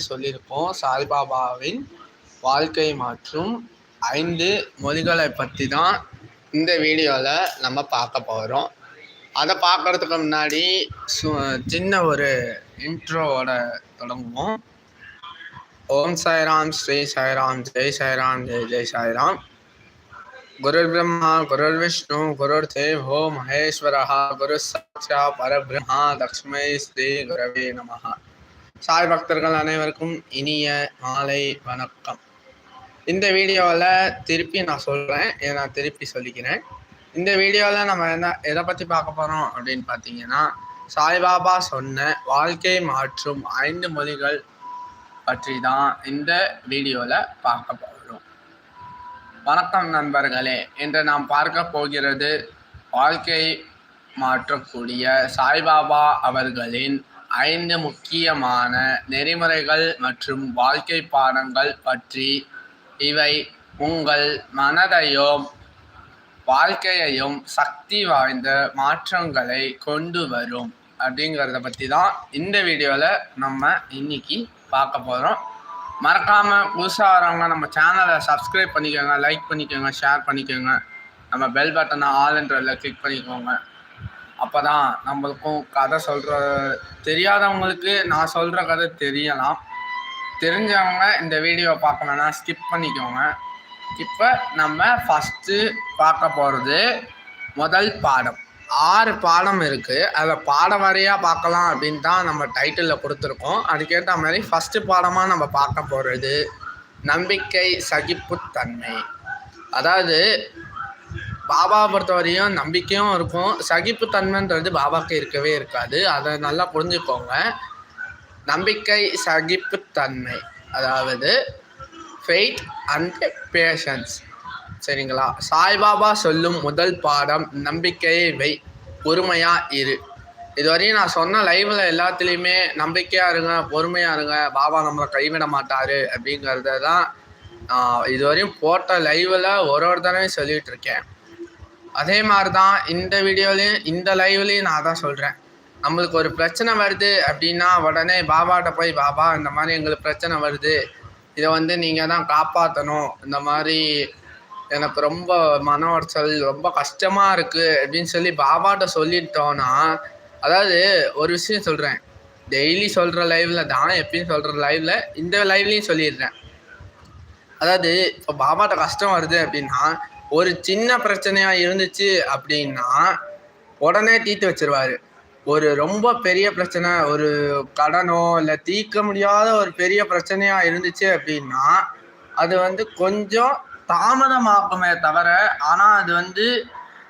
சொல்லியிருக்கோம் சாய்பாபாவின் வாழ்க்கை மற்றும் ஐந்து மொழிகளை பற்றி தான் இந்த வீடியோவில் நம்ம பார்க்க போகிறோம் அதை பார்க்குறதுக்கு முன்னாடி சு சின்ன ஒரு இன்ட்ரோவோட தொடங்குவோம். ஓம் சாய்ராம் ஸ்ரீ சாய்ராம் ஜெய் சாய்ராம் ஜெய் ஜெய் சாய்ராம். குரு பிரம்மா குரு விஷ்ணு குரு தேவோ மகேஸ்வரா குரு சாட்சா பரபிரம்மா லக்ஷ்மி ஸ்ரீ குரவே நமஹா. சாய் பக்தர்கள் அனைவருக்கும் இனிய மாலை வணக்கம். இந்த வீடியோவில் திருப்பி நான் சொல்கிறேன் நான் திருப்பி சொல்லிக்கிறேன். இந்த வீடியோவில் நம்ம என்ன எதை பற்றி பார்க்க போகிறோம் அப்படின்னு பார்த்தீங்கன்னா சாய்பாபா சொன்ன வாழ்க்கை மாற்றும் ஐந்து மொழிகள் பற்றி தான் இந்த வீடியோவில் பார்க்க போகிறோம் வணக்கம் நண்பர்களே. இன்று நாம் பார்க்க போகிறது வாழ்க்கை மாற்றக்கூடிய சாய்பாபா அவர்களின் ஐந்து முக்கியமான நெறிமுறைகள் மற்றும் வாழ்க்கை பாடங்கள் பற்றி இவை உங்கள் மனதையும் வாழ்க்கையையும் சக்தி வாய்ந்த மாற்றங்களை கொண்டு வரும் அப்படிங்கிறத பற்றி தான் இந்த வீடியோவில் நம்ம இன்னைக்கு பார்க்க போகிறோம் மறக்காமல் புதுசாக வரவங்க நம்ம சேனலை சப்ஸ்கிரைப் பண்ணிக்கோங்க லைக் பண்ணிக்கோங்க ஷேர் பண்ணிக்கோங்க. நம்ம பெல் பட்டனை என்ற கிளிக் பண்ணிக்கோங்க. அப்போ தான் நம்மளுக்கும் கதை சொல்கிற தெரியாதவங்களுக்கு நான் சொல்கிற கதை தெரியலாம். தெரிஞ்சவங்க இந்த வீடியோவை பார்க்கணுன்னா ஸ்கிப் பண்ணிக்கோங்க. இப்போ நம்ம ஃபஸ்ட்டு பார்க்க போகிறது முதல் பாடம். ஆறு பாடம் இருக்குது அதில் பாடம் வரையாக பார்க்கலாம் அப்படின்னு தான் நம்ம டைட்டிலில் கொடுத்துருக்கோம். அதுக்கேற்ற மாதிரி ஃபஸ்ட்டு பாடமாக நம்ம பார்க்க போகிறது நம்பிக்கை சகிப்புத்தன்மை. அதாவது பாபாவை பொறுத்தவரையும் நம்பிக்கையும் இருக்கும். சகிப்புத்தன்மைன்றது பாபாவுக்கு இருக்கவே இருக்காது. அதை நல்லா புரிஞ்சுக்கோங்க. நம்பிக்கை சகிப்புத்தன்மை. அதாவது ஃபெய்த் அண்ட் பேஷன்ஸ் சரிங்களா? சாய்பாபா சொல்லும் முதல் பாடம் நம்பிக்கையை வை பொறுமையாக இரு. இதுவரையும் நான் சொன்ன லைவில் எல்லாத்துலேயுமே நம்பிக்கையாக இருங்க பொறுமையாக இருங்க பாபா நம்மளை கைவிட மாட்டார் அப்படிங்கிறத தான் இதுவரையும் போட்ட லைவில் ஒரு ஒரு தடவையும் சொல்லிகிட்டு இருக்கேன். அதே மாதிரி தான் இந்த வீடியோலையும் இந்த லைவ்லேயும் நான் தான் சொல்கிறேன் நம்மளுக்கு ஒரு பிரச்சனை வருது அப்படின்னா உடனே பாபாட்ட போய் பாபா இந்த மாதிரி எங்களுக்கு பிரச்சனை வருது. இதை வந்து நீங்கள் தான் காப்பாற்றணும் இந்த மாதிரி எனக்கு ரொம்ப மன உடச்சல் ரொம்ப கஷ்டமாக இருக்குது அப்படின்னு சொல்லி பாபாட்ட சொல்லிட்டோன்னா அதாவது ஒரு விஷயம் சொல்கிறேன் டெய்லி சொல்கிற லைவில் தான் எப்பயும் சொல்கிற லைவில் இந்த லைவ்லேயும் சொல்லிடுறேன். அதாவது இப்போ பாபாட்ட கஷ்டம் வருது அப்படின்னா ஒரு சின்ன பிரச்சனையாக இருந்துச்சு அப்படின்னா உடனே தீர்த்து வச்சிருவாரு. ஒரு ரொம்ப பெரிய பிரச்சனை ஒரு கடனோ இல்லை தீர்க்க முடியாத ஒரு பெரிய பிரச்சனையாக இருந்துச்சு அப்படின்னா அது வந்து கொஞ்சம் தாமதமாக்குமே தவிர ஆனால் அது வந்து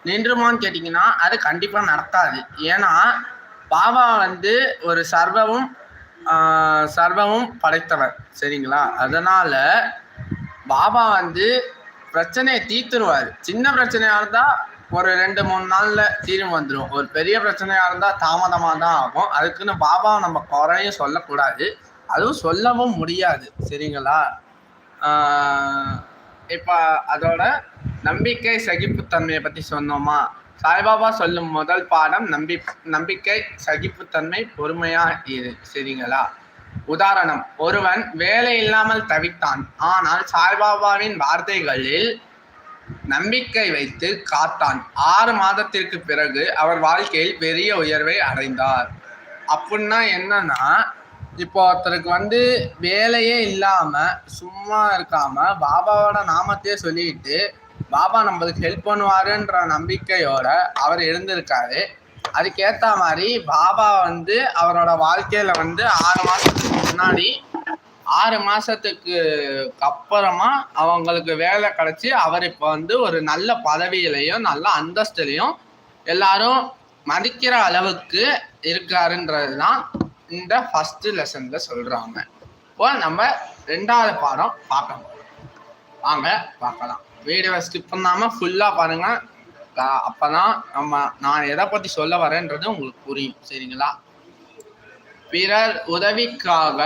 நின்றுமான்னு கேட்டிங்கன்னா அது கண்டிப்பாக நடக்காது. ஏன்னா பாபா வந்து ஒரு சர்வமும் சர்வமும் படைத்தவர். சரிங்களா? அதனால் பாபா வந்து பிரச்சனையை தீர்த்துருவாரு. சின்ன பிரச்சனையாக இருந்தால் ஒரு ரெண்டு மூணு நாளில் தீர்வு வந்துடும் ஒரு பெரிய பிரச்சனையாக இருந்தால் தாமதமாக தான் ஆகும். அதுக்குன்னு பாபாவை நம்ம குறையும் சொல்லக்கூடாது. அதுவும் சொல்லவும் முடியாது. சரிங்களா? இப்போ அதோட நம்பிக்கை சகிப்புத்தன்மையை பற்றி சொன்னோமா? சாய்பாபா சொல்லும் முதல் பாடம் நம்பி நம்பிக்கை சகிப்புத்தன்மை பொறுமையாக இது சரிங்களா? உதாரணம் ஒருவன் வேலை இல்லாமல் தவித்தான். ஆனால் சாய்பாபாவின் வார்த்தைகளில் நம்பிக்கை வைத்து காத்தான். ஆறு மாதத்திற்கு பிறகு அவர் வாழ்க்கையில் பெரிய உயர்வை அடைந்தார். அப்படின்னா என்னன்னா இப்போ ஒருத்தருக்கு வந்து வேலையே இல்லாம சும்மா இருக்காம பாபாவோட நாமத்தையே சொல்லிட்டு பாபா நம்மளுக்கு ஹெல்ப் பண்ணுவாருன்ற நம்பிக்கையோட அவர் இருந்திருக்காரு அதுக்கேற்ற மாதிரி பாபா வந்து அவரோட வாழ்க்கையில வந்து ஆறு மாசத்துக்கு முன்னாடி ஆறு மாசத்துக்கு அப்புறமா அவங்களுக்கு வேலை கிடைச்சி அவர் இப்போ வந்து ஒரு நல்ல பதவியிலையும் நல்ல அந்தஸ்துலையும் எல்லாரும் மதிக்கிற அளவுக்கு இருக்காருன்றது தான் இந்த ஃபர்ஸ்ட் லெசன்ல சொல்றாங்க. இப்போ நம்ம ரெண்டாவது பாடம் பார்க்க வாங்க பார்க்கலாம். வீடியோவை ஸ்கிப் பண்ணாம ஃபுல்லா பாருங்க. அப்பதான் நம்ம நான் எதை பத்தி சொல்ல வரேன்றது உங்களுக்கு புரியும் சரிங்களா? பிறர் உதவிக்காக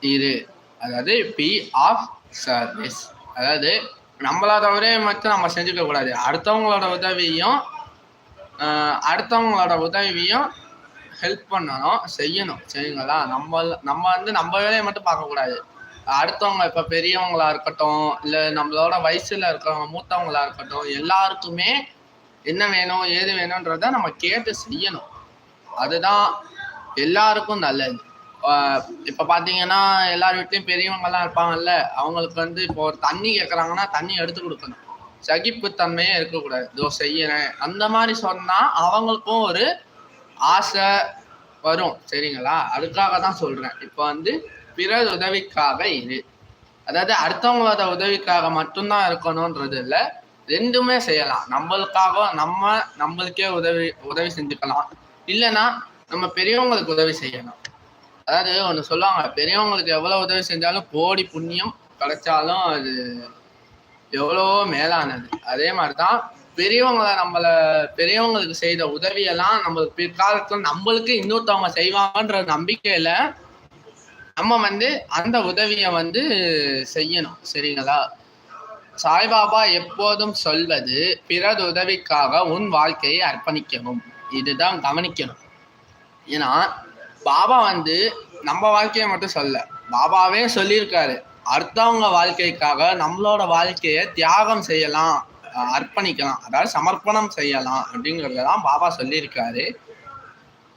இரு. அதாவது பி ஆஃப் சர்வீஸ். அதாவது நம்மளை தவிர மட்டும் நம்ம செஞ்சுக்க கூடாது. அடுத்தவங்களோட உதவியும் அடுத்தவங்களோட உதவியும் ஹெல்ப் பண்ணணும் செய்யணும் சரிங்களா? நம்ம நம்ம வந்து நம்ம வேலையை மட்டும் பார்க்கக்கூடாது. அடுத்தவங்க இப்போ பெரியவங்களா இருக்கட்டும் இல்லை நம்மளோட வயசுல இருக்கிறவங்க மூத்தவங்களா இருக்கட்டும் எல்லாருக்குமே என்ன வேணும் ஏது வேணும்ன்றத நம்ம கேட்டு செய்யணும். அதுதான் எல்லாருக்கும் நல்லது. இப்போ இப்ப பாத்தீங்கன்னா எல்லார் வீட்லயும் பெரியவங்கெல்லாம் இருப்பாங்கல்ல அவங்களுக்கு வந்து இப்போ ஒரு தண்ணி கேட்குறாங்கன்னா தண்ணி எடுத்து கொடுக்கணும். சகிப்புத்தன்மையே இருக்கக்கூடாது. இதோ செய்யறேன். அந்த மாதிரி சொன்னா அவங்களுக்கும் ஒரு ஆசை வரும். சரிங்களா? அதுக்காக தான் சொல்றேன். இப்போ வந்து பிறர் உதவிக்காக இரு அதாவது அடுத்தவங்களோட உதவிக்காக மட்டும்தான் இருக்கணும்ன்றது இல்ல ரெண்டுமே செய்யலாம். நம்மளுக்காக நம்ம நம்மளுக்கே உதவி உதவி செஞ்சுக்கலாம். இல்லைன்னா நம்ம பெரியவங்களுக்கு உதவி செய்யணும். அதாவது ஒன்று சொல்லுவாங்க பெரியவங்களுக்கு எவ்வளோ உதவி செஞ்சாலும் கோடி புண்ணியம் கிடைச்சாலும் அது எவ்வளவோ மேலானது. அதே மாதிரி தான் பெரியவங்களை நம்மள பெரியவங்களுக்கு செய்த உதவியெல்லாம் நம்மளுக்கு பிற்காலத்துல நம்மளுக்கு இன்னொருத்தவங்க செய்வாங்கன்ற நம்பிக்கையில நம்ம வந்து அந்த உதவியை வந்து செய்யணும் சரிங்களா? சாய்பாபா எப்போதும் சொல்வது பிறர் உதவிக்காக உன் வாழ்க்கையை அர்ப்பணிக்கவும். இதுதான் கவனிக்கணும். ஏன்னா பாபா வந்து நம்ம வாழ்க்கையை மட்டும் சொல்ல பாபாவே சொல்லியிருக்காரு அடுத்தவங்க வாழ்க்கைக்காக நம்மளோட வாழ்க்கையை தியாகம் செய்யலாம் அர்ப்பணிக்கலாம் அதாவது சமர்ப்பணம் செய்யலாம் அப்படிங்கிறதெல்லாம் பாபா சொல்லியிருக்காரு.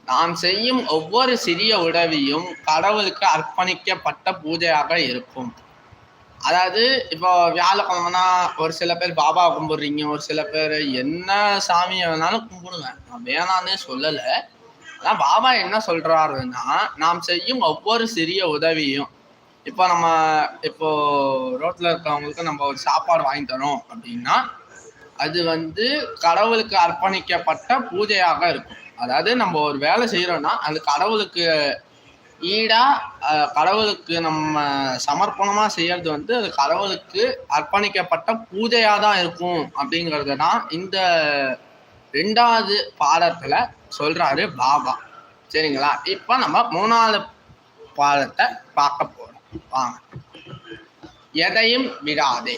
நாம் செய்யும் ஒவ்வொரு சிறிய உதவியும் கடவுளுக்கு அர்ப்பணிக்கப்பட்ட பூஜையாக இருக்கும். அதாவது இப்போ வியாழக்கிழமைனா ஒரு சில பேர் பாபா கும்பிடுறீங்க ஒரு சில பேர் என்ன சாமியை வேணாலும் கும்பிடுங்க. நான் வேணான்னே சொல்லலை. ஆனால் பாபா என்ன சொல்கிறாருன்னா நாம் செய்யும் ஒவ்வொரு சிறிய உதவியும் இப்போ நம்ம இப்போ ரோட்டில் இருக்கிறவங்களுக்கு நம்ம ஒரு சாப்பாடு வாங்கி தரோம் அப்படின்னா அது வந்து கடவுளுக்கு அர்ப்பணிக்கப்பட்ட பூஜையாக இருக்கும். அதாவது நம்ம ஒரு வேலை செய்கிறோன்னா அது கடவுளுக்கு ஈடாக கடவுளுக்கு நம்ம சமர்ப்பணமாக செய்கிறது வந்து அது கடவுளுக்கு அர்ப்பணிக்கப்பட்ட பூஜையாக தான் இருக்கும் அப்படிங்கிறது தான் இந்த ரெண்டாவது பாடத்தில் சொல்கிறாரு பாபா. சரிங்களா? இப்போ நம்ம மூணாவது பாடத்தை பார்க்க போகிறோம் வாங்க. எதையும் விடாதே.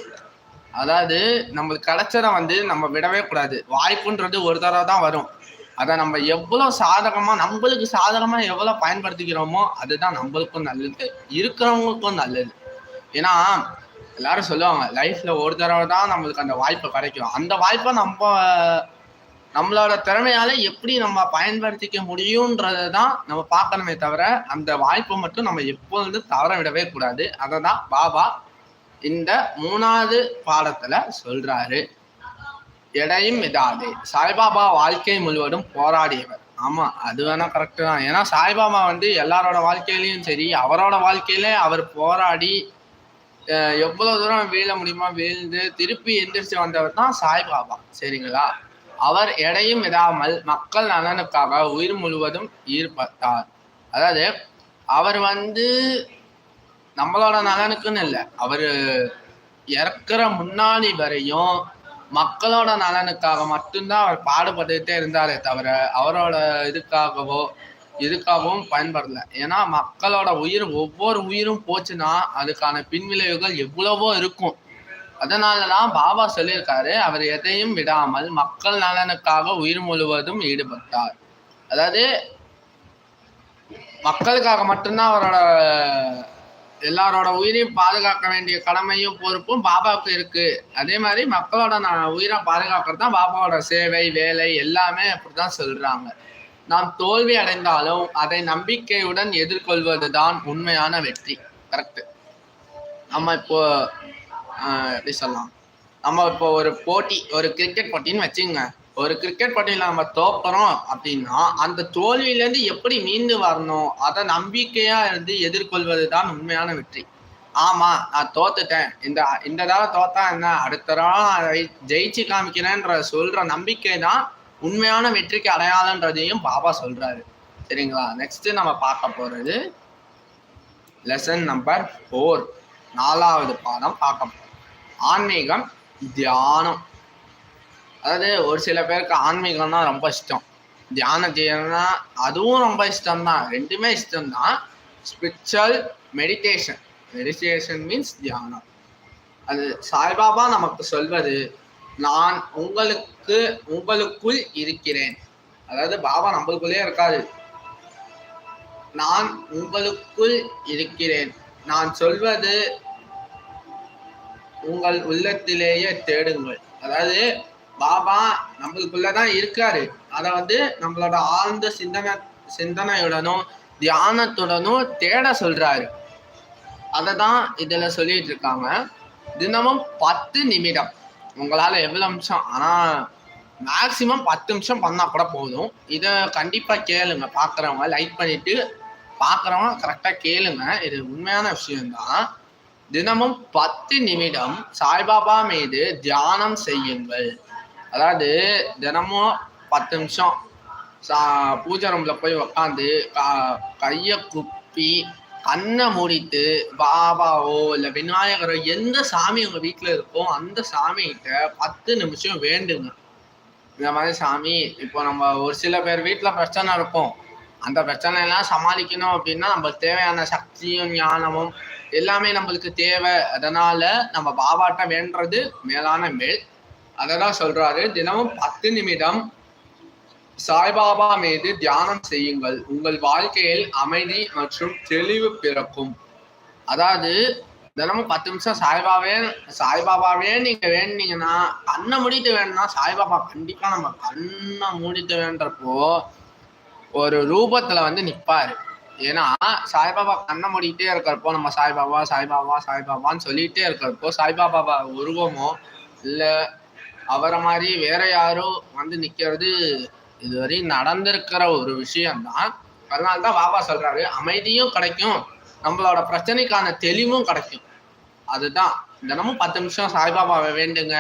அதாவது நம்மளுக்கு கிடைச்சதை வந்து நம்ம விடவே கூடாது. வாய்ப்புன்றது ஒரு தடவை தான் வரும். அதை நம்ம எவ்வளோ சாதகமாக நம்மளுக்கு சாதகமாக எவ்வளோ பயன்படுத்திக்கிறோமோ அதுதான் நம்மளுக்கும் நல்லது இருக்கிறவங்களுக்கும் நல்லது. ஏன்னா எல்லாரும் சொல்லுவாங்க லைஃப்பில் ஒரு தடவை தான் நம்மளுக்கு அந்த வாய்ப்பு கிடைக்கும். அந்த வாய்ப்பை நம்ம நம்மளோட திறமையால எப்படி நம்ம பயன்படுத்திக்க முடியும்ன்றதை தான் நம்ம பார்க்கணுமே தவிர அந்த வாய்ப்பை மட்டும் நம்ம எப்பொழுதும் தவற விடவே கூடாது. அதை தான் பாபா இந்த மூணாவது பாடத்தில் சொல்கிறாரு எடையும் விடாதே சாய்பாபா வாழ்க்கை முழுவதும் போராடியவர். ஆமாம் அது வேணா கரெக்ட் தான். ஏன்னா சாய்பாபா வந்து எல்லாரோட வாழ்க்கையிலையும் சரி அவரோட வாழ்க்கையில அவர் போராடி எவ்வளோ தூரம் வீழ முடியுமா வீழ்ந்து திருப்பி எந்திரிச்சு வந்தவர் தான் சாய்பாபா. சரிங்களா? அவர் எடையும் விடாமல் மக்கள் நலனுக்காக உயிர் முழுவதும் ஈடுபட்டார் அதாவது அவர் வந்து நம்மளோட நலனுக்குன்னு இல்லை அவர் இறக்குற முன்னாடி வரையும் மக்களோட நலனுக்காக மட்டும்தான் அவர் பாடுபட்டுக்கிட்டே இருந்தாரே தவிர அவரோட இதுக்காகவோ இதுக்காகவும் பயன்படல. ஏன்னா மக்களோட உயிர் ஒவ்வொரு உயிரும் போச்சுன்னா அதுக்கான பின்விளைவுகள் எவ்வளவோ இருக்கும். அதனாலதான் பாபா சொல்லியிருக்காரு அவர் எதையும் விடாமல் மக்கள் நலனுக்காக உயிர் முழுவதும் ஈடுபட்டார். அதாவது மக்களுக்காக மட்டும்தான் அவரோட எல்லாரோட உயிரையும் பாதுகாக்க வேண்டிய கடமையும் பொறுப்பும் பாபாவுக்கு இருக்கு. அதே மாதிரி மக்களோட நான் உயிரை பாதுகாக்கிறது தான் பாபாவோட சேவை வேலை எல்லாமே அப்படிதான் சொல்றாங்க. நாம் தோல்வி அடைந்தாலும் அதை நம்பிக்கையுடன் எதிர்கொள்வது தான் உண்மையான வெற்றி. கரெக்ட் நம்ம இப்போ எப்படி சொல்லலாம்? நம்ம இப்போ ஒரு போட்டி ஒரு கிரிக்கெட் போட்டின்னு வச்சுங்க ஒரு கிரிக்கெட் போட்டியில் நம்ம தோப்புறோம் அப்படின்னா அந்த தோல்வியிலேருந்து எப்படி மீண்டு வரணும் அதை நம்பிக்கையா இருந்து எதிர்கொள்வது தான் உண்மையான வெற்றி. ஆமா நான் தோத்துட்டேன். இந்த இந்த தடவை தோத்தா என்ன? அடுத்த தடவை ஜெயிச்சு காமிக்கிறேன்ற சொல்ற நம்பிக்கை தான் உண்மையான வெற்றிக்கு அடையாளன்றதையும் பாபா சொல்றாரு. சரிங்களா? நெக்ஸ்ட் நம்ம பார்க்க போறது லெசன் நம்பர் ஃபோர் நாலாவது பாடம் பார்க்க போறோம். ஆன்மீகம் தியானம். அதாவது ஒரு சில பேருக்கு ஆன்மீகம்னா ரொம்ப இஷ்டம். தியானம் செய்யணும்னா அதுவும் ரொம்ப இஷ்டம் தான் ரெண்டுமே இஷ்டம்தான். ஸ்பிரிச்சுவல் மெடிடேஷன் மெடிடேஷன் மீன்ஸ் தியானம். அது சாய்பாபா நமக்கு சொல்வது நான் உங்களுக்கு உங்களுக்குள் இருக்கிறேன். அதாவது பாபா நம்மளுக்குள்ளே இருக்காது நான் உங்களுக்குள் இருக்கிறேன். நான் சொல்வது உங்கள் உள்ளத்திலேயே தேடுங்கள். அதாவது பாபா நம்மளுக்குள்ளதான் இருக்காரு. அதை வந்து நம்மளோட ஆழ்ந்த சிந்தனை சிந்தனையுடனும் தியானத்துடனும் தேட சொல்றாரு. அதை தான் இதில் சொல்லிட்டு இருக்காங்க தினமும் பத்து நிமிடம். உங்களால் எவ்வளோ நிமிஷம்? ஆனால் மேக்சிமம் பத்து நிமிஷம் பண்ணால் கூட போதும். இதை கண்டிப்பாக கேளுங்க. பார்க்குறவங்க லைக் பண்ணிவிட்டு பார்க்குறவங்க கரெக்டாக கேளுங்க. இது உண்மையான விஷயம்தான். தினமும் பத்து நிமிடம் சாய்பாபா மீது தியானம் செய்யுங்கள். அதாவது தினமும் பத்து நிமிஷம் சா பூஜை ரூம்ல போய் உக்காந்து கையை குப்பி கண்ணை மூடிட்டு பாபாவோ இல்லை விநாயகரோ எந்த சாமி உங்கள் வீட்டில் இருக்கோ அந்த சாமிகிட்ட பத்து நிமிஷம் வேண்டுங்க. இந்த மாதிரி சாமி இப்போ நம்ம ஒரு சில பேர் வீட்டில் பிரச்சனை இருக்கும். அந்த பிரச்சனையெல்லாம் சமாளிக்கணும் அப்படின்னா நம்மளுக்கு தேவையான சக்தியும் ஞானமும் எல்லாமே நம்மளுக்கு தேவை. அதனால நம்ம பாபாட்ட வேண்டது மேலான மேல். அதை தான் சொல்றாரு. தினமும் பத்து நிமிடம் சாய்பாபா மீது தியானம் செய்யுங்கள். உங்கள் வாழ்க்கையில் அமைதி மற்றும் தெளிவு பிறக்கும். அதாவது தினமும் பத்து நிமிஷம் சாய்பாவே சாய்பாபாவே நீங்க வேணுனீங்கன்னா கண்ணை மூடிட்டு வேணும்னா சாய்பாபா கண்டிப்பா நம்ம கண்ணை மூடிட்டு வேண்டப்போ ஒரு ரூபத்துல வந்து நிப்பாரு. ஏன்னா சாய்பாபா கண்ணை மூடிக்கிட்டே இருக்கிறப்போ நம்ம சாய்பாபா சாய்பாபா சாய்பாபான்னு சொல்லிட்டே இருக்கிறப்போ சாய்பாபா உருவமோ இல்லை அவரை மாதிரி வேற யாரோ வந்து நிக்கிறது இதுவரையும் நடந்திருக்கிற ஒரு விஷயம்தான். அதனால தான் பாபா சொல்றாரு அமைதியும் கிடைக்கும் நம்மளோட பிரச்சனைக்கான தெளிவும் கிடைக்கும். அதுதான். தினமும் பத்து நிமிஷம் சாய்பாபாவை வேண்டுங்க.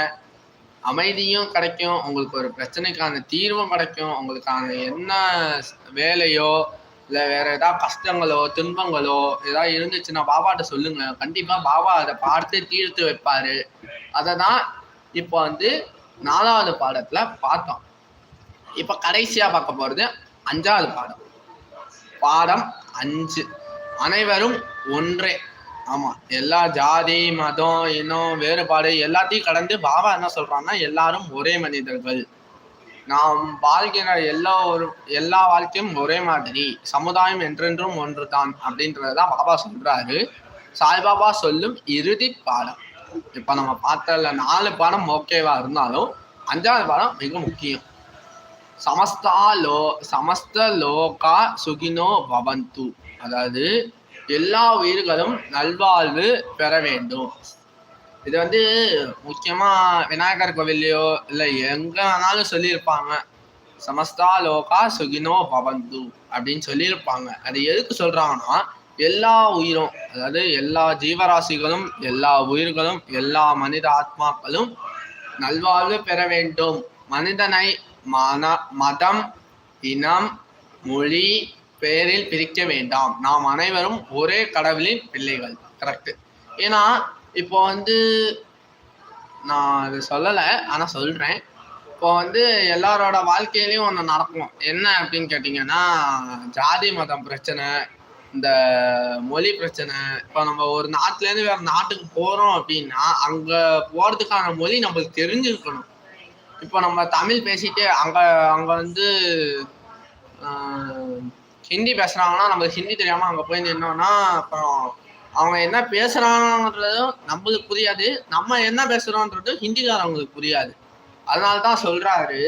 அமைதியும் கிடைக்கும் உங்களுக்கு ஒரு பிரச்சனைக்கான தீர்வும் கிடைக்கும் உங்களுக்கான என்ன வேலையோ இல்லை வேற ஏதாவது கஷ்டங்களோ துன்பங்களோ ஏதாவது இருந்துச்சுன்னா பாபாட்ட சொல்லுங்க. கண்டிப்பா பாபா அதை பார்த்து தீர்த்து வைப்பாரு. அதை தான் இப்போ வந்து நாலாவது பாடத்துல பார்த்தோம். இப்ப கடைசியா பார்க்க போறது அஞ்சாவது பாடம். பாடம் அஞ்சு. அனைவரும் ஒன்றே. ஆமா எல்லா ஜாதி மதம் இனம் வேறுபாடு எல்லாத்தையும் கடந்து பாபா என்ன சொல்றான்னா எல்லாரும் ஒரே மனிதர்கள். நாம் வாழ்கிற எல்லா ஒரு எல்லா வாழ்க்கையும் ஒரே மாதிரி சமுதாயம் என்றென்றும் ஒன்று தான் அப்படின்றதான் பாபா சொல்றாரு. சாய்பாபா சொல்லும் இறுதி பாடம். இப்போ நம்ம பார்த்ததுல நாலு படம் ஓகேவா இருந்தாலும் அஞ்சாவது படம் மிக முக்கியம். சமஸ்தா லோ சமஸ்த லோகா சுகினோ பவந்து. அதாவது எல்லா உயிர்களும் நல்வாழ்வு பெற வேண்டும். இது வந்து முக்கியமா விநாயகர் கோவில்லையோ இல்லை எங்கே வேணாலும் சொல்லியிருப்பாங்க. சமஸ்தா லோகா சுகினோ பவந்து அப்படின்னு சொல்லியிருப்பாங்க. அது எதுக்கு சொல்றாங்கன்னா எல்லா உயிரும் அதாவது எல்லா ஜீவராசிகளும் எல்லா உயிர்களும் எல்லா மனித ஆத்மாக்களும் நல்வாழ்வு பெற வேண்டும். மனிதனை மன மதம் இனம் மொழி பெயரில் பிரிக்க வேண்டாம். நாம் அனைவரும் ஒரே கடவுளின் பிள்ளைகள். கரெக்ட் ஏன்னா இப்போ வந்து நான் இது சொல்லலை ஆனால் சொல்கிறேன் இப்போ வந்து எல்லாரோட வாழ்க்கையிலையும் ஒன்று நடக்கும். என்ன அப்படின்னு கேட்டிங்கன்னா ஜாதி மதம் பிரச்சனை இந்த மொழி பிரச்சனை இப்போ நம்ம ஒரு நாட்டிலேருந்து வேற நாட்டுக்கு போகிறோம் அப்படின்னா அங்கே போகிறதுக்கான மொழி நம்மளுக்கு தெரிஞ்சிருக்கணும். இப்போ நம்ம தமிழ் பேசிட்டு அங்கே அங்கே வந்து ஹிந்தி பேசுகிறாங்கன்னா நம்மளுக்கு ஹிந்தி தெரியாமல் அங்கே போய் நின்னோன்னா அப்புறம் அவங்க என்ன பேசுகிறாங்கன்றதும் நம்மளுக்கு புரியாது. நம்ம என்ன பேசுகிறோன்றதும் ஹிந்திக்காரவங்களுக்கு புரியாது. அதனால தான் சொல்கிறாரு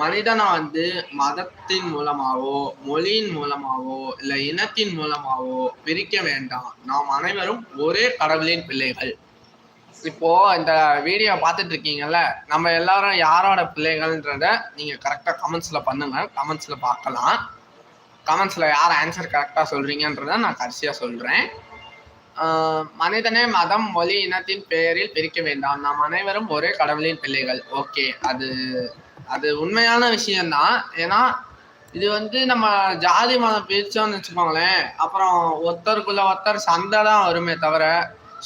மனிதனை வந்து மதத்தின் மூலமாவோ மொழியின் மூலமாவோ இல்லை இனத்தின் மூலமாவோ பிரிக்க வேண்டாம். நாம் அனைவரும் ஒரே கடவுளின் பிள்ளைகள். இப்போ இந்த வீடியோ பார்த்துட்டு இருக்கீங்கல்ல நம்ம எல்லாரும் யாரோட பிள்ளைகள்ன்றத நீங்க கரெக்டா கமெண்ட்ஸ்ல பண்ணுங்க கமெண்ட்ஸ்ல பார்க்கலாம். கமெண்ட்ஸ்ல யார் ஆன்சர் கரெக்டா சொல்றீங்கன்றத நான் கடைசியா சொல்றேன். மனிதனே மதம் மொழி இனத்தின் பெயரில் பிரிக்க வேண்டாம். நாம் அனைவரும் ஒரே கடவுளின் பிள்ளைகள். ஓகே அது அது உண்மையான விஷயம்தான். ஏன்னா இது வந்து நம்ம ஜாதி மதம் பிரிச்சோம்னு வச்சுக்கோங்களேன். அப்புறம் ஒருத்தருக்குள்ள ஒருத்தர் சண்டை தான் வருமே தவிர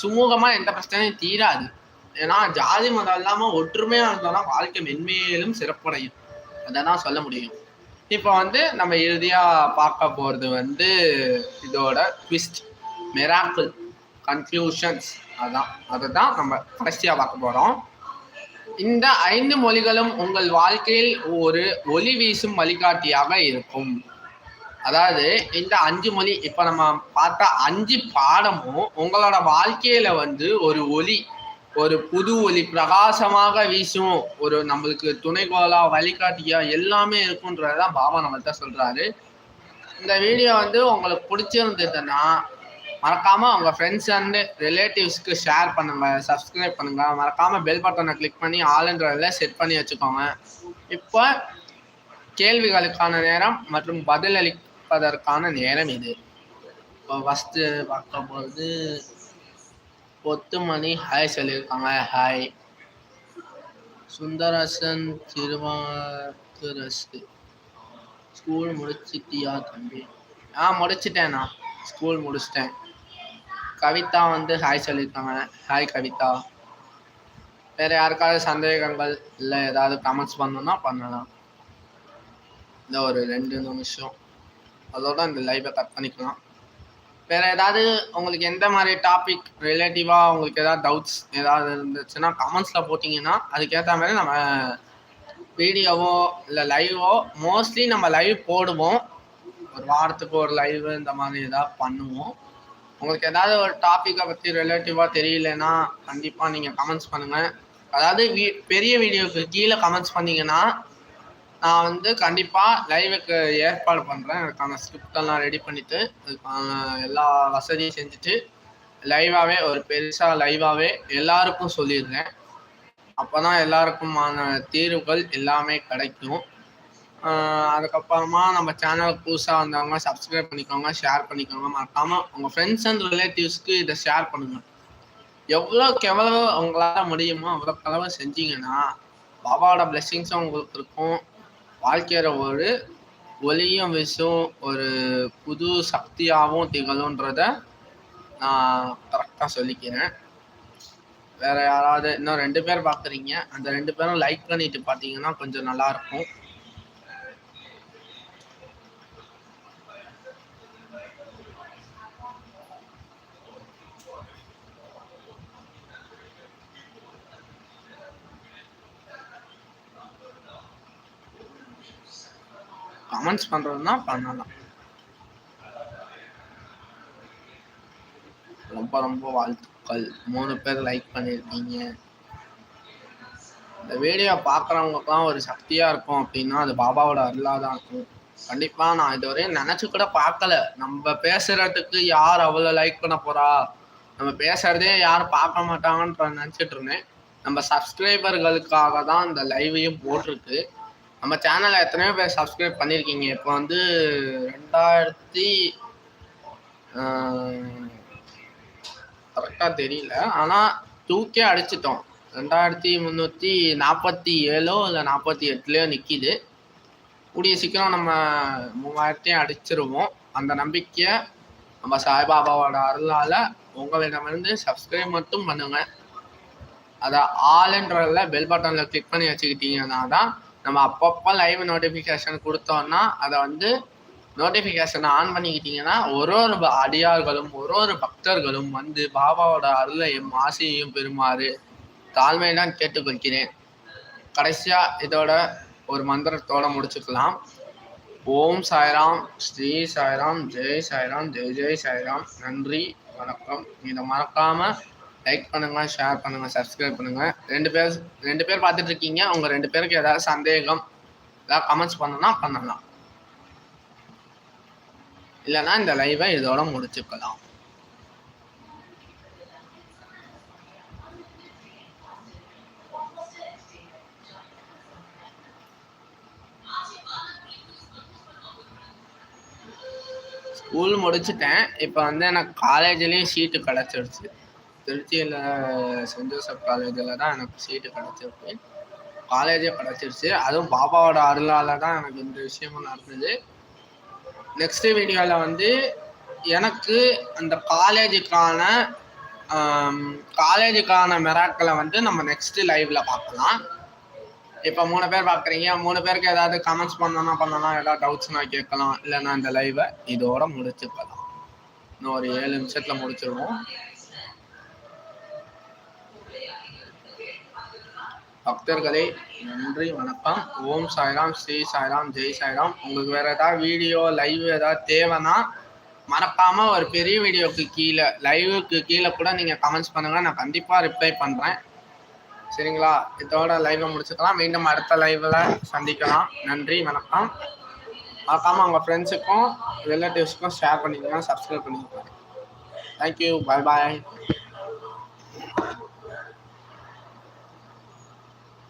சுமூகமா எந்த பிரச்சனையும் தீராது. ஏன்னா ஜாதி மதம் இல்லாம ஒற்றுமையா இருந்தோம்னா வாழ்க்கை மென்மேலும் சிறப்படையும். அதை தான் சொல்ல முடியும். இப்போ வந்து நம்ம இறுதியா பார்க்க போறது வந்து இதோட ட்விஸ்ட் மெராக்கிள் கன்க்ளூஷன்ஸ் அதான். அதை தான் நம்ம கடைசியாக பார்க்க போகிறோம் இந்த ஐந்து மொழிகளும் உங்கள் வாழ்க்கையில் ஒரு ஒளி வீசும் வழிகாட்டியாக இருக்கும். அதாவது இந்த அஞ்சு மொழி இப்போ நம்ம பார்த்த அஞ்சு பாடமும் உங்களோட வாழ்க்கையில வந்து ஒரு ஒளி ஒரு புது ஒளி பிரகாசமாக வீசும் ஒரு நம்மளுக்கு துணைகோலா வழிகாட்டியா எல்லாமே இருக்குன்றதான் பாபா நம்மள்கிட்ட சொல்றாரு. இந்த வீடியோ வந்து உங்களுக்கு பிடிச்சிருந்ததுன்னா மறக்காம உங்க ஃப்ரெண்ட்ஸ் அண்ட் ரிலேட்டிவ்ஸ்க்கு ஷேர் பண்ணுங்க சப்ஸ்கிரைப் பண்ணுங்க. மறக்காம பெல் பட்டனை கிளிக் பண்ணி ஆளுன்றதில் செட் பண்ணி வச்சுக்கோங்க. இப்போ கேள்விகளுக்கான நேரம் மற்றும் பதிலளிப்பதற்கான நேரம் இது. இப்போ ஃபஸ்ட்டு பார்க்க போகிறது பொத்துமணி ஹாய் சொல்லியிருக்காங்க. ஹாய் சுந்தரசன் திருவாரசு ஸ்கூல் முடிச்சிட்டியா தம்பி? ஆ முடிச்சிட்டேண்ணா ஸ்கூல் முடிச்சிட்டேன். கவிதா வந்து ஹாய் சொல்லியிருக்காங்க. ஹாய் கவிதா. வேறு யாருக்காவது சந்தேகங்கள் இல்லை ஏதாவது கமெண்ட்ஸ் பண்ணணும்னா பண்ணலாம். இந்த ஒரு ரெண்டு நிமிஷம். அதோட இந்த லைவை கட் பண்ணிக்கலாம். வேறு ஏதாவது உங்களுக்கு எந்த மாதிரி டாபிக் ரிலேட்டிவாக உங்களுக்கு ஏதாவது டவுட்ஸ் ஏதாவது இருந்துச்சுன்னா கமெண்ட்ஸில் போட்டிங்கன்னா அதுக்கேற்ற மாதிரி நம்ம வீடியோவோ இல்லை லைவோ மோஸ்ட்லி நம்ம லைவ் போடுவோம். ஒரு வாரத்துக்கு ஒரு லைவ் இந்த மாதிரி ஏதாவது பண்ணுவோம். உங்களுக்கு ஏதாவது ஒரு டாப்பிக்கை பற்றி ரிலேட்டிவாக தெரியலன்னா கண்டிப்பாக நீங்கள் கமெண்ட்ஸ் பண்ணுங்கள் அதாவது வீ பெரிய வீடியோவுக்கு கீழே கமெண்ட்ஸ் பண்ணிங்கன்னா நான் வந்து கண்டிப்பாக லைவுக்கு ஏற்பாடு பண்ணுறேன் அதுக்கான ஸ்கிரிப்டெல்லாம் ரெடி பண்ணிவிட்டு அதுக்கான எல்லா வசதியும் செஞ்சுட்டு லைவாகவே ஒரு பெருசாக லைவாகவே எல்லாருக்கும் சொல்லிடுறேன். அப்போ தான் எல்லாருக்குமான தீர்வுகள் எல்லாமே கிடைக்கும். அதுக்கப்புறமா நம்ம சேனல் புதுசாக வந்தவங்க சப்ஸ்கிரைப் பண்ணிக்கோங்க ஷேர் பண்ணிக்கோங்க. மறக்காமல் உங்கள் ஃப்ரெண்ட்ஸ் அண்ட் ரிலேட்டிவ்ஸ்க்கு இதை ஷேர் பண்ணுங்கள் எவ்வளோக்கு எவ்வளோ உங்களால் முடியுமோ அவ்வளோக்களவு செஞ்சீங்கன்னா பாபாவோட பிளெஸ்ஸிங்ஸும் உங்களுக்கு இருக்கும். வாழ்க்கையில ஒரு ஒளியும் விசும் ஒரு புது சக்தியாகவும் திகழும்ன்றத நான் கரெக்டாக சொல்லிக்கிறேன். வேற யாராவது இன்னும் ரெண்டு பேர் பார்க்குறீங்க அந்த ரெண்டு பேரும் லைக் பண்ணிட்டு பார்த்தீங்கன்னா கொஞ்சம் நல்லாயிருக்கும் கமெண்ட்ஸ் பண்ணுறதுனா பண்ணலாம். ரொம்ப ரொம்ப வாழ்த்துக்கள். மூணு பேர் லைக் பண்ணியிருக்கீங்க. இந்த வீடியோ பார்க்குறவங்களுக்குலாம் ஒரு சக்தியாக இருக்கும் அப்படின்னா அது பாபாவோட அருளாக தான் இருக்கும். கண்டிப்பாக நான் இதுவரையும் நினச்சி கூட பார்க்கல. நம்ம பேசுகிறதுக்கு யார் அவ்வளோ லைக் பண்ண போகிறா நம்ம பேசுகிறதே யாரும் பார்க்க மாட்டாங்கன்ற நினச்சிட்டு இருந்தேன். நம்ம சப்ஸ்கிரைபர்களுக்காக தான் இந்த லைவையும் போட்டிருக்கு. நம்ம சேனலை எத்தனையோ பேர் சப்ஸ்கிரைப் பண்ணியிருக்கீங்க இப்போ வந்து ரெண்டாயிரத்தி கரெக்டாக தெரியல. ஆனால் தூக்கே அடிச்சிட்டோம். ரெண்டாயிரத்தி முந்நூற்றி நாற்பத்தி ஏழோ இல்லை நாற்பத்தி எட்டுலையோ நிற்கிது கூடிய சீக்கிரம் நம்ம மூவாயிரத்தையும் அடிச்சிருவோம். அந்த நம்பிக்கையை நம்ம சாய்பாபாவோட அருளால் உங்களிடமிருந்து சப்ஸ்கிரைப் மட்டும் பண்ணுங்கள் அதை ஆளுன்றதில் பெல் பட்டனில் கிளிக் பண்ணி வச்சுக்கிட்டீங்கன்னா தான் நம்ம அப்பப்போ லைவ் நோட்டிஃபிகேஷன் கொடுத்தோன்னா அதை வந்து நோட்டிஃபிகேஷனை ஆன் பண்ணிக்கிட்டிங்கன்னா ஒரு ஒரு அடியார்களும் ஒரு ஒரு பக்தர்களும் வந்து பாபாவோட அருளையும் ஆசையையும் பெறுமாறு தாழ்மையில்தான் கேட்டுக்கொள்கிறேன். கடைசியாக இதோட ஒரு மந்திரத்தோட முடிச்சுக்கலாம். ஓம் சாய்ராம் ஸ்ரீ சாய்ராம் ஜெய் சாய்ராம் ஜெய் ஜெய் சாய்ராம். நன்றி வணக்கம். இதை மறக்காமல் லைக் பண்ணுங்கள் ஷேர் பண்ணுங்கள் சப்ஸ்கிரைப் பண்ணுங்கள் ரெண்டு பேர் ரெண்டு பேர் பார்த்துட்டு இருக்கீங்க அவங்க ரெண்டு பேருக்கு ஏதாவது சந்தேகம் ஏதாவது கமெண்ட்ஸ் பண்ணணும்னா பண்ணலாம். இல்லைன்னா இந்த லைவை இதோட முடிச்சுக்கலாம். ஸ்கூல் முடிச்சுட்டேன். இப்போ வந்து எனக்கு காலேஜ்லேயும் சீட்டு கிடச்சிருச்சு. திருச்சியில் சென்ட் ஜோசப் காலேஜில் தான் எனக்கு சீட்டு கிடச்சிருக்கு. காலேஜே கிடச்சிருச்சு. அதுவும் பாபாவோட அருளால் தான் எனக்கு இந்த விஷயமும் நடந்தது. நெக்ஸ்ட் வீடியோவில் வந்து எனக்கு அந்த காலேஜுக்கான காலேஜுக்கான மெராக்களை வந்து நம்ம நெக்ஸ்ட் லைவ்ல பார்க்கலாம். இப்போ மூணு பேர் பார்க்குறீங்க. மூணு பேருக்கு ஏதாவது கமெண்ட்ஸ் பண்ணணும் பண்ணலாம். ஏதாவது டவுட்ஸ்னா கேட்கலாம். இல்லைன்னா இந்த லைவை இதோட முடிச்சுக்கலாம். இன்னும் ஒரு ஏழு நிமிஷத்தில் முடிச்சிருவோம். பக்தர்களே நன்றி வணக்கம். ஓம் சாய்ராம் ஸ்ரீ சாய்ராம் ஜெய் சாய்ராம். உங்களுக்கு வேறு ஏதாவது வீடியோ லைவ் ஏதாவது தேவைன்னா மறக்காம ஒரு பெரிய வீடியோவுக்கு கீழே லைவுக்கு கீழே கூட நீங்கள் கமெண்ட்ஸ் பண்ணுங்கள் நான் கண்டிப்பாக ரிப்ளை பண்ணுறேன் சரிங்களா? இதோட லைவை முடிச்சுக்கலாம். மீண்டும் அடுத்த லைவில் சந்திக்கலாம். நன்றி வணக்கம். மறக்காமல் உங்கள் ஃப்ரெண்ட்ஸுக்கும் ரிலேட்டிவ்ஸ்க்கும் ஷேர் பண்ணிக்கோங்க சப்ஸ்கிரைப் பண்ணிக்கோங்க. Thank you bye bye